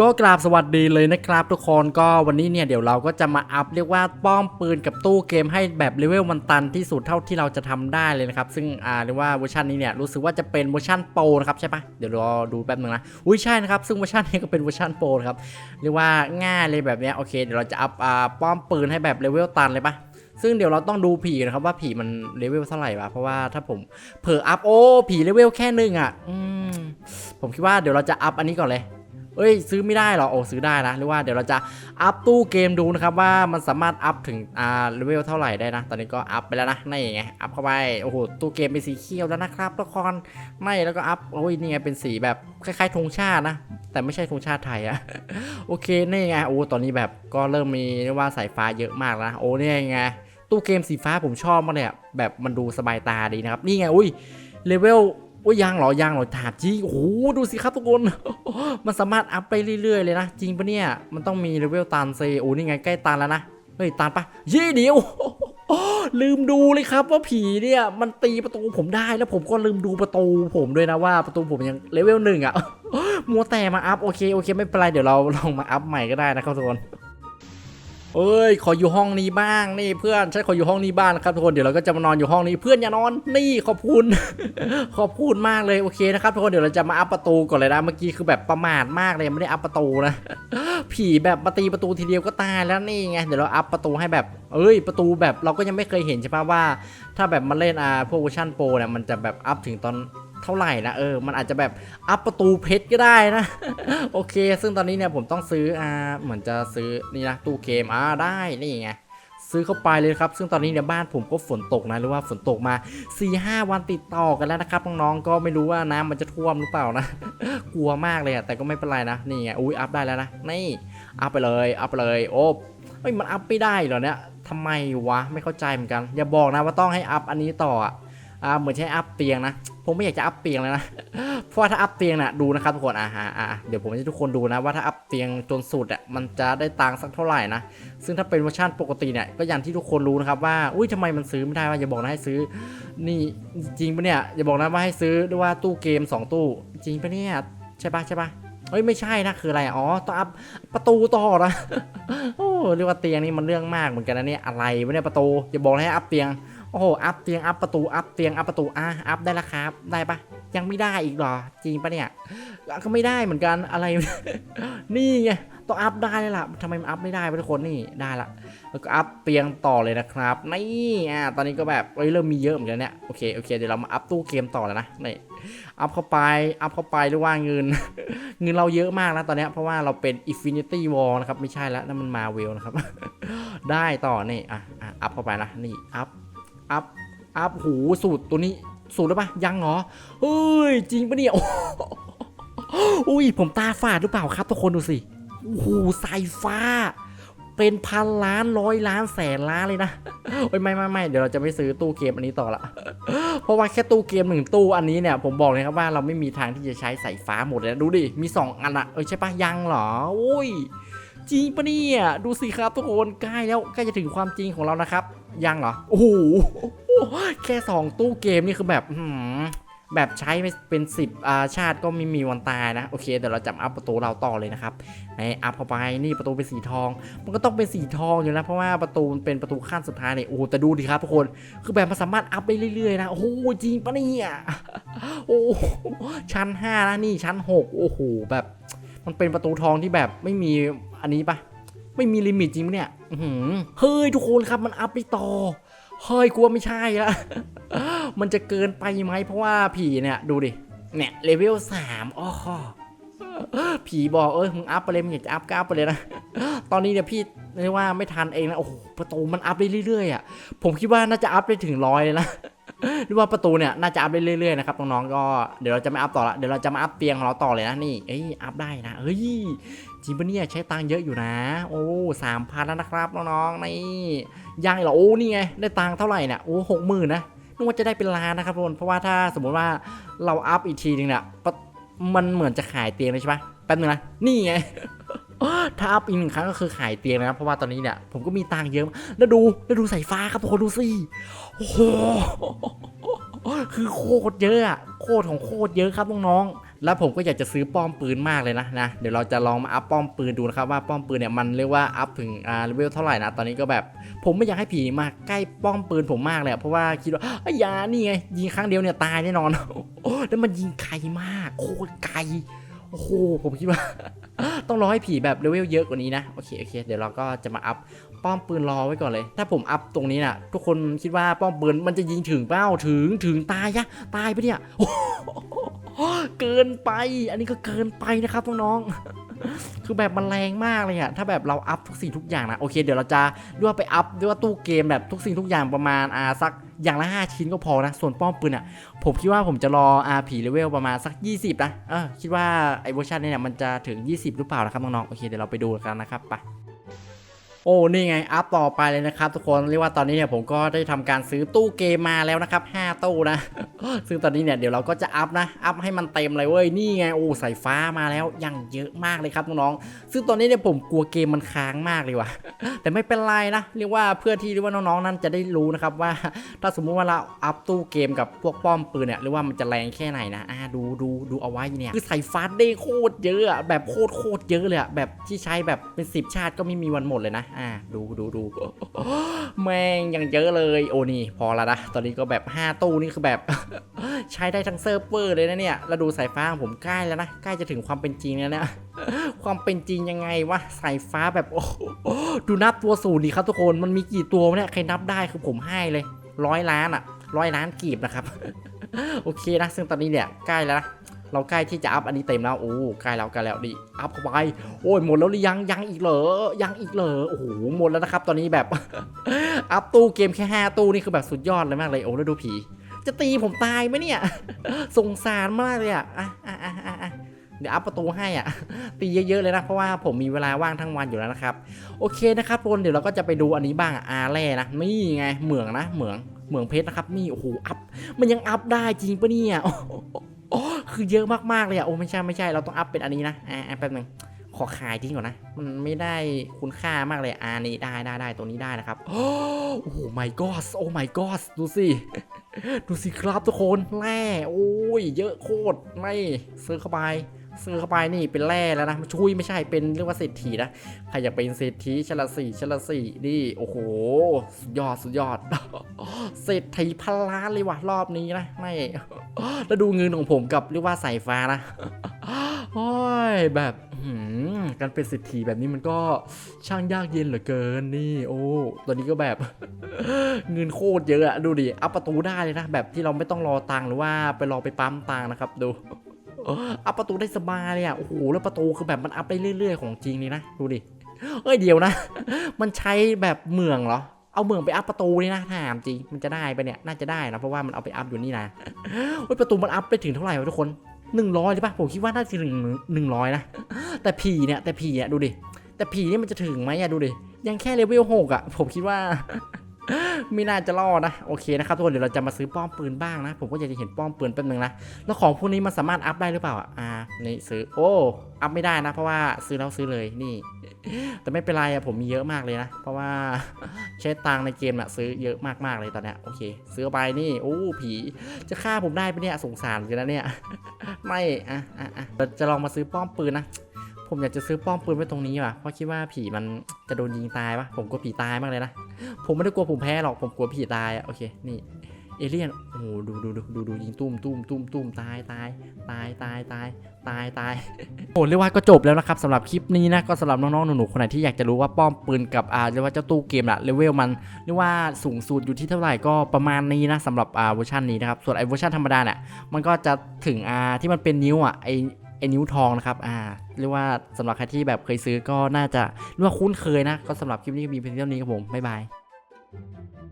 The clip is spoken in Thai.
ก็กราบสวัสดีเลยนะครับทุกคนก็วันนี้เนี่ยเดี๋ยวเราก็จะมาอัพเรียกว่าป้อมปืนกับตู้เกมให้แบบเลเวลมันตันที่สุดเท่าที่เราจะทำได้เลยนะครับ ซึ่งอ่าเรียกว่าเวอร์ชันนี้เนี่ยรู้สึกว่าจะเป็นเวอร์ชันโปรนะครับใช่ปะเดี๋ยวรอดูแป๊บนึงนะอุ้ยใช่นะครับซึ่งเวอร์ชันนี้ก็เป็นเวอร์ชันโปรครับเรียกว่าง่ายเลยแบบเนี้ยโอเคเดี๋ยวเราจะอัพอ่าป้อมปืนให้แบบเลเวลตันเลยปะซึ่งเดี๋ยวเราต้องดูผีนะครับว่าผีมันเลเวลเท่าไหร่วะเพราะว่าถ้าผมเผลออัพโอ้ผีเลเวลแค่หนึ่งอะผมคิดว่าเดี๋ยวเราจะอัพอันนี้ก่อนเลย เอ้ยซื้อไม่ได้หรอโอ้ซื้อได้นะหรือว่าเดี๋ยวเราจะอัพตู้เกมดูนะครับว่ามันสามารถอัพถึงอ่าเลเวลเท่าไหร่ได้นะ ตอนนี้ก็อัพไปแล้วนะนี่ไงอัพเข้าไปโอ้โหตู้เกมเป็นสีเขียวแล้วนะครับทุกคนไม่แล้วก็อัพโอ้ยนี่ไงเป็นสีแบบคล้ายๆธงชาตินะ แต่ไม่ใช่ธงชาติไทยอะโอเคนี่ไงโอ้ตอนนี้แบบก็เริ่มมีเรียกว่าสายฟ้าเยอะมากแล้วนะโอ้นี่ไงตู้เกมสีฟ้าผมชอบมากเลยแบบมันดูสบายตาดีนะครับนี่ไงอุ้ยเลเวล อุ้ยยังเหรอยังเหรอถามจริงโอ้โหดูสิครับทุกคน มันสามารถอัพไปเรื่อยๆเลยนะ จริงปะเนี่ย มันต้องมีเลเวลตันเซโอ้นี่ไงใกล้ตันแล้วนะ เฮ้ยตันปะยี่เดียว ลืมดูเลยครับว่าผีเนี่ย มันตีประตูผมได้แล้วผมก็ลืมดูประตูผมด้วยนะว่าประตูผมยังเลเวลหนึ่งอะมัวแต่มาอัพโอเคโอเคไม่เป็นไรเดี๋ยวเราลองมาอัพใหม่ก็ได้นะครับทุกคน เอ้ย ขออยู่ห้องนี้บ้างนี่เพื่อนฉันขออยู่ห้องนี้บ้างนะครับทุกคนเดี๋ยวเราก็จะมานอนอยู่ห้องนี้เพื่อนอย่านอนนี่ขอบคุณ ขอบคุณมากเลยโอเคนะครับทุกคนเดี๋ยวเราจะมาอัพประตูก่อนเลยนะเมื่อกี้คือแบบประมาทมากเลยไม่ได้อัพประตูนะผีแบบมาตีประตูทีเดียวก็ตายแล้วนี่ไงเดี๋ยวเราอัพประตูให้แบบเอ้ยประตูแบบเราก็ยังไม่เคยเห็นใช่ปะว่า ถ้าแบบมาเล่นอ่าพวกเวอร์ชันโปรเนี่ยมันจะแบบอัพถึงตอน เท่าไหร่นะเออมันอาจจะแบบอัพประตูเพชรก็ได้นะ โอเค ซึ่งตอนนี้เนี่ยผมต้องซื้ออ่าเหมือนจะซื้อนี่นะตู้เกมอ่าได้นี่ไงซื้อเข้าไปเลยครับ ซึ่งตอนนี้เนี่ยบ้านผมก็ฝนตกนะหรือว่าฝนตกมา4ีหวันติดต่อกันแล้วนะครับน้องๆก็ไม่รู้ว่าน้ำมันจะท่วมหรือเปล่านะ กลัวมากเลยอะแต่ก็ไม่เป็นไรนะนี่ไงอุ้ยอัพได้แล้วนะนี่อัพไปเลยอัพไปเลยโอ้เฮ้ยมันอัพไม่ได้เหรอเนี่ยทำไมวะไม่เข้าใจเหมือนกัน อย่าบอกนะว่าต้องให้อัพอันนี้ต่ออะ อ่าเหมือนใช้อัพเตียงนะผมไม่อยากจะอัพเตียงเลยนะ เพราะว่าถ้าอัพเตียงน่ะดูนะครับทุกคนอ่าอ่าอ่าเดี๋ยวผมจะให้ทุกคนดูนะว่าถ้าอัพเตียงจนสุดอะมันจะได้ตังค์สักเท่าไหร่นะ ซึ่งถ้าเป็นเวอร์ชันปกติเนี่ยก็อย่างที่ทุกคนรู้นะครับว่า อุ้ยทำไมมันซื้อไม่ได้ว่าอย่าบอกนะให้ซื้อ นี่จริงปะเนี่ยอย่าบอกนะว่าให้ซื้อด้วยว่าตู้เกม 2 ตู้ จริงปะเนี่ยใช่ปะใช่ปะเฮ้ยไม่ใช่นะคืออะไร อ๋อต้องอัพประตูต่อนะ โอ้เรียกว่าเตียงนี่มันเรื่องมากเหมือนกันนะเนี่ยอะไรวะเนี่ยประตูอย่าบอกนะให้อัพเตียง โอ้โห อัพเตียง อัพประตู อัพเตียง อัพประตู อะ อัพได้แล้วครับ ได้ปะยังไม่ได้อีกเหรอ จริงปะเนี่ย ก็ไม่ได้เหมือนกัน อะไร นี่ไง ต้องอัพได้เลยล่ะทำไมมันอัพไม่ได้ทุกคนนี่ ได้ละ แล้วก็อัพเตียงต่อเลยนะครับ นี่อะตอนนี้ก็แบบเอ้ยเริ่มมีเยอะเหมือนกันเนี่ย โอเค โอเค เดี๋ยวเรามาอัพตู้เกมต่อแล้วนะ นี่ อัพเข้าไป อัพเข้าไปหรือว่าเงิน เงินเราเยอะมากนะตอนนี้ เพราะว่าเราเป็น Infinity War นะครับ ไม่ใช่แล้วนั่นมันมาเวลนะครับ ได้ต่อ นี่ อะอัพเข้าไปนะ นี่ อัพ อัพ อัพ หูสูตรตัวนี้ สูตรแล้วปะยังเหรอเฮ้ย จริงปะเนี่ยโอ้โหอุ้ย ผมตาฝาดหรือเปล่าครับทุกคนดูสิ โอ้โหสายฟ้า เป็นพันล้านร้อยล้านแสนล้านเลยนะโอ้ยไม่ไม่ไม่เดี๋ยวเราจะไม่ซื้อตู้เกมอันนี้ต่อละ เพราะว่าแค่ตู้เกมหนึ่งตู้อันนี้เนี่ย ผมบอกเลยครับว่าเราไม่มีทางที่จะใช้สายฟ้าหมดเลยนะดูดิ มีสองอันอะเออใช่ปะยังเหรอโอ้ยจริงปะเนี่ย ดูสิครับทุกคนใกล้แล้วใกล้จะถึงความจริงของเรานะครับ ยังเหรอ โอ้โห แค่2ตู้เกมนี่คือแบบแบบใช้เป็น10อาชาติก็ไม่มีวันตายนะ โอเค เดี๋ยวเราจับอัพประตูเราต่อเลยนะครับไหนอัพเข้าไปนี่ประตูเป็นสีทอง มันก็ต้องเป็นสีทองอยู่นะเพราะว่าประตูมันเป็นประตูขั้นสุดท้ายเนี่ยโอ้แต่ดูดิครับทุกคนคือแบบมันสามารถอัพได้เรื่อยๆนะโอ้โหจริงปะเนี่ยโอ้ชั้น5นะนี่ชั้น 6 โอ้โหแบบ มันเป็นประตูทองที่แบบไม่มีอันนี้ปะ ไม่มีลิมิตจริงปะเนี่ยอื้อหือเฮ้ยทุกคนครับมันอัพได้ต่อเฮ้ยกลัวไม่ใช่ละมันจะเกินไปไหมเพราะว่าผีเนี่ยดูดิเนี่ยเลเวลสามอ๋อผีบอกเอ้ยมึงอัพไปเลยมึงอยากจะอัพก็อัพไปเลยนะ ตอนนี้เนี่ยพี่เรียกว่าไม่ทันเองนะโอ้โหประตูมันอัพได้เรื่อยๆอะผมคิดว่าน่าจะอัพได้ถึงร้อยเลยนะหรือว่าประตูเนี่ยน่าจะอัพได้เรื่อยๆนะครับน้องๆก็เดี๋ยวเราจะไม่อัพต่อละเดี๋ยวเราจะมาอัพเตียงของเราต่อเลยนะนี่เอ้ยอัพได้นะเฮ้ย จริงปะเนี่ยใช้ตังค์เยอะอยู่นะ โอ้สามพันแล้วนะครับน้องๆนี่ยังเหรอโอ้นี่ไงได้ตังค์เท่าไหร่เนี่ยโอ้หกหมื่นนะนึกว่าจะได้เป็นล้านนะครับทุกคนเพราะว่าถ้าสมมติว่าเราอัพอีกทีนึงเนี่ยปะมันเหมือนจะขายเตียงเลยใช่ปะแป๊บนึงนะนี่ไงถ้าอัพอีกหนึ่งครั้งก็คือขายเตียงนะครับเพราะว่าตอนนี้เนี่ยผมก็มีตังค์เยอะแล้วดูแล้วดูสายฟ้าครับทุกคนดูสิโอ้โหคือโคตรเยอะอะโคตรของโคตรเยอะครับน้องๆ แล้วผมก็อยากจะซื้อป้อมปืนมากเลยนะนะ เดี๋ยวเราจะลองมาอัพป้อมปืนดูนะครับว่าป้อมปืนเนี่ยมันเรียกว่าอัพถึงอ่าเลเวลเท่าไหร่นะ ตอนนี้ก็แบบผมไม่อยากให้ผีมาใกล้ป้อมปืนผมมากเลยเพราะว่าคิดว่าอ้ยานี่ไงยิงครั้งเดียวเนี่ยตายแน่นอนแล้วมันยิงไกลมากโคตรไกลโอ้โหผมคิดว่า ต้องรอให้ผีแบบเลเวลเยอะกว่านี้นะโอเคโอเค เดี๋ยวเราก็จะมาอัพป้อมปืนรอไว้ก่อนเลย ถ้าผมอัพตรงนี้น่ะ ทุกคนคิดว่าป้อมปืนมันจะยิงถึงเป้าถึงถึงตายยะตายไปะเนี่ย เกินไป อันนี้ก็เกินไปนะครับน้องๆ คือแบบมันแรงมากเลยอะถ้าแบบเราอัพทุกสิ่งทุกอย่างนะ โอเค เดี๋ยวเราจะด้วยไปอัพด้วยว่าตู้เกมแบบทุกสิ่งทุกอย่างประมาณอาสักอย่างละ 5 ชิ้นก็พอนะ ส่วนป้อมปืนอะผมคิดว่าผมจะรออาผีเลเวลประมาณสัก 20 นะ เออคิดว่าไอเวอร์ชันนี้เนี่ยมันจะถึง 20 หรือเปล่านะครับน้องๆ โอเคเดี๋ยวเราไปดูกันนะครับไป โอ้นี่ไงอัพต่อไปเลยนะครับ ทุกคนเรียกว่าตอนนี้เนี่ยผมก็ได้ทำการซื้อตู้เกมมาแล้วนะครับ5ตู้นะซึ่งตอนนี้เนี่ยเดี๋ยวเราก็จะอัพนะอัพให้มันเต็มเลยเว้ยนี่ไงโอ้สายฟ้ามาแล้วยังเยอะมากเลยครับน้องๆซึ่งตอนนี้เนี่ยผมกลัวเกมมันค้างมากเลยว่ะแต่ไม่เป็นไรนะเรียกว่าเพื่อที่เรียกว่าน้องๆนั้นจะได้รู้นะครับว่า ถ้าสมมุติว่าเราอัพตู้เกมกับพวกป้อมปืนเนี่ยหรือว่ามันจะแรงแค่ไหนนะอ่าดูดูดูเอาไว้เนี่ยคือสายฟ้าได้โคตรเยอะแบบโคตรโคตรเยอะเลยอะแบบที่ใช้แบบเป็นสิบชาติก็ไม่มีวันหมดเลยนะอ่าดูดูดูแม่งยังเยอะเลย โอ้นี่พอแล้วนะ ตอนนี้ก็แบบ 5 ตู้นี่คือแบบ ใช้ได้ทั้งเซิร์ฟเวอร์เลยนะเนี่ยแล้วดูสายฟ้าผมใกล้แล้วนะ ใกล้จะถึงความเป็นจริงแล้วนะความเป็นจริงยังไงวะสายฟ้าแบบโอ้ดูนับตัวสูตรดีครับทุกคนมันมีกี่ตัวเนี่ยใครนับได้คือผมให้เลยร้อยล้านอะร้อยล้านกีบนะครับ โอเคนะ ซึ่งตอนนี้เนี่ยใกล้แล้วนะ เราใกล้ที่จะอัพอันนี้เต็มแล้วโอ้ใกล้แล้วใกล้แล้วดิอัพเข้าไปโอ้ยหมดแล้วหรือยังยังอีกเหรอยังอีกเหรอโอ้โหหมดแล้วนะครับตอนนี้แบบ อัพตู้เกมแค่5ตู้นี่คือแบบสุดยอดเลยมากเลยโอ้แล้วดูผี จะตีผมตายไหมเนี่ยสงสารมากเลยอะอะอะอะอะเดี๋ยวอัพประตูให้อะตีเยอะๆเลยนะเพราะว่าผมมีเวลาว่างทั้งวันอยู่แล้วนะครับ โอเคนะครับทุกคนเดี๋ยวเราก็จะไปดูอันนี้บ้างอะอาแร่นะนี่ไงเหมืองนะเหมืองเหมืองเพชรนะครับนี่โอ้โหอัพมันยังอัพได้จริงปะเนี่ย โอ้คือเยอะมากๆเลยอะโอ้ไม่ใช่ไม่ใช่เราต้องอัพเป็นอันนี้นะอ่าแป๊บหนึงขอขายทิ้งก่อนนะ มันไม่ได้คุณค่ามากเลยอ่านี่ได้ได้ได้ตัวนี้ได้นะครับ โอ้โห my god โอ้ my god ดูสิ ดูสิครับทุกคนแม่โอ้ย เยอะโคตรไม่ซื้อเข้าไป ซื้อเข้าไปนี่เป็นแร่แล้วนะช่วยไม่ใช่เป็นเรียกว่าเศรษฐีนะใครอยากเป็นเศรษฐีชลสีชลสีนี่โอ้โหสุดยอดสุดยอด เศรษฐีพันล้านเลยว่ะรอบนี้นะไม่แล้วดูเงินของผมกับเรียกว่าสายฟ้านะโอ้ยแบบการเป็นเศรษฐีแบบนี้มันก็ช่างยากเย็นเหลือเกินนี่ โอ้ตอนนี้ก็แบบเงินโคตรเยอะอะดูดิอัพประตูได้เลยนะแบบที่เราไม่ต้องรอตังหรือว่าไปรอไปปั๊มตังนะครับดู อัพประตูได้สบายเลยอะ โอ้โห แล้วประตูคือแบบมันอัพได้เรื่อย ๆ ของจริงเลยนะ ดูดิ เอ้ยเดี๋ยวนะ มันใช้แบบเมืองเหรอ เอาเมืองไปอัพประตูนี่นะถามจริง มันจะได้ไปเนี่ย น่าจะได้นะ เพราะว่ามันเอาไปอัพอยู่นี่นะเฮ้ยประตูมันอัพไปถึงเท่าไหร่วะทุกคนหนึ่งร้อยหรือปะผมคิดว่าน่าจะถึงหนึ่งร้อยนะ แต่ผีเนี่ย แต่ผีอะดูดิ แต่ผีนี่มันจะถึงไหมอะดูดิ ยังแค่เลเวลหกอะผมคิดว่า ไม่น่าจะรอดนะโอเคนะครับทุกคนเดี๋ยวเราจะมาซื้อป้อมปืนบ้างนะ ผมก็อยากจะเห็นป้อมปืนแป๊บนึงนะแล้วของพวกนี้มันสามารถอัพได้หรือเปล่าอะอ่านี่ซื้อโอ้อัพไม่ได้นะ เพราะว่าซื้อแล้วซื้อเลยนี่ แต่ไม่เป็นไรอะผมมีเยอะมากเลยนะ เพราะว่าใช้ตังในเกมอะซื้อเยอะมากๆเลยตอนเนี้ยโอเค ซื้อไปนี่โอ้ผีจะฆ่าผมได้ปะเนี่ยสงสารเลยนะเนี่ยไม่อะอะอะเราจะลองมาซื้อป้อมปืนนะ ผมอยากจะซื้อป้อมปืนไว้ตรงนี้ว่ะเพราะคิดว่าผีมันจะโดนยิงตายปะผมกลัวผีตายมากเลยนะ ผมไม่ได้กลัวผมแพ้หรอก ผมกลัวผีตายอะโอเค นี่ เอเลี่ยน โอ้โหดูดูดูดูดูยิงตุ้มตุ้มตุ้มตุ้มตายตายตายตายตายตายตายโอ้เรียกว่าก็จบแล้วนะครับสำหรับคลิปนี้นะก็สำหรับน้องๆหนูๆคนไหนที่อยากจะรู้ว่าป้อมปืนกับอ่าเรียกว่าเจ้าตู้เกมอะเลเวลมันเรียกว่าสูงสุดอยู่ที่เท่าไหร่ก็ประมาณนี้นะสำหรับอ่าเวอร์ชันนี้นะครับส่วนไอเวอร์ชันธรรมดาเนี่ยมันก็จะถึงอ่าที่มันเป็นนิ้วอะไอ ไอนิ้วทองนะครับอ่าเรียกว่าสำหรับใครที่แบบเคยซื้อก็น่าจะเรียกว่าคุ้นเคยนะ ก็สำหรับคลิปนี้มีเพียงเท่านี้ครับผมบ๊ายบาย